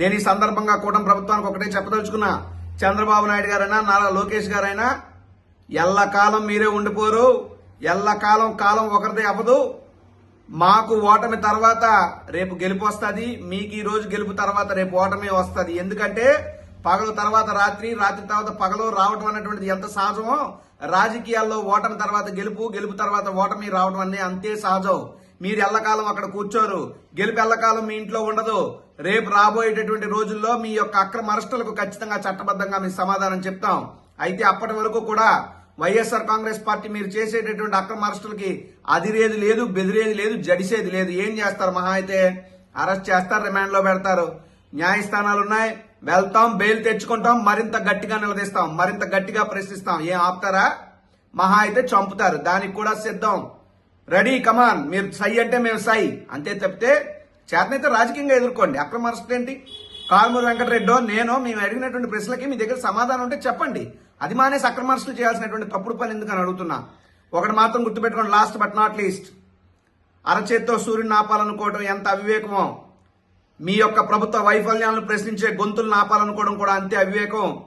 నేను ఈ సందర్భంగా కూటమి ప్రభుత్వానికి ఒకటే చెప్పదలుచుకున్నా. చంద్రబాబు నాయుడు గారైనా నారా లోకేష్ గారైనా ఎల్లకాలం మీరే ఉండిపోరు. ఎల్లకాలం కాలం ఒకరిదే అవ్వదు. మాకు ఓటమి తర్వాత రేపు గెలుపు వస్తుంది. మీకు ఈ రోజు గెలుపు తర్వాత రేపు ఓటమి వస్తుంది. ఎందుకంటే పగలు తర్వాత రాత్రి రాత్రి తర్వాత పగలు రావటం అనేటువంటిది ఎంత సహజమో రాజకీయాల్లో ఓటమి తర్వాత గెలుపు గెలుపు తర్వాత ఓటమి రావడం అనే అంతే సహజం. మీరు ఎల్లకాలం అక్కడ కూర్చోరు. గెలుపు ఎల్లకాలం మీ ఇంట్లో ఉండదు. రేపు రాబోయేటటువంటి రోజుల్లో మీ యొక్క అక్రమ అరెస్టులకు ఖచ్చితంగా చట్టబద్ధంగా మీ సమాధానం చెప్తాం. అయితే అప్పటి వరకు కూడా వైఎస్ఆర్ కాంగ్రెస్ పార్టీ మీరు చేసేటటువంటి అక్రమ అరెస్టులకి అదిరేది లేదు బెదిరేది లేదు జడిసేది లేదు. ఏం చేస్తారు మహా అయితే? అరెస్ట్ చేస్తారు రిమాండ్లో పెడతారు. న్యాయస్థానాలు ఉన్నాయి వెళ్తాం బెయిల్ తెచ్చుకుంటాం మరింత గట్టిగా నిలదీస్తాం మరింత గట్టిగా ప్రశ్నిస్తాం. ఏం ఆపుతారా? మహా అయితే చంపుతారు. దానికి కూడా సిద్ధం. రెడీ కమాన్ మీరు సై అంటే మేము సై. అంతే తప్పితే చేతనైతే రాజకీయంగా ఎదుర్కోండి. అక్రమ అరెస్ట్ ఏంటి? కారుమూరి వెంకటరెడ్డో నేను మేము అడిగినటువంటి ప్రశ్నలకి మీ దగ్గర సమాధానం ఉంటే చెప్పండి. అది మానేసి అక్రమ అరెస్టులు చేయాల్సినటువంటి తప్పుడు పని ఎందుకని అడుగుతున్నా? ఒకటి మాత్రం గుర్తుపెట్టుకోండి లాస్ట్ బట్ నాట్ లీస్ట్ అరచేత్తో సూర్యుని ఆపాలనుకోవడం ఎంత అవివేకమో. మీ యొక్క ప్రభుత్వ వైఫల్యాలను ప్రశ్నించే గొంతులు నాపాలనుకోవడం కూడా అంతే అవివేకం.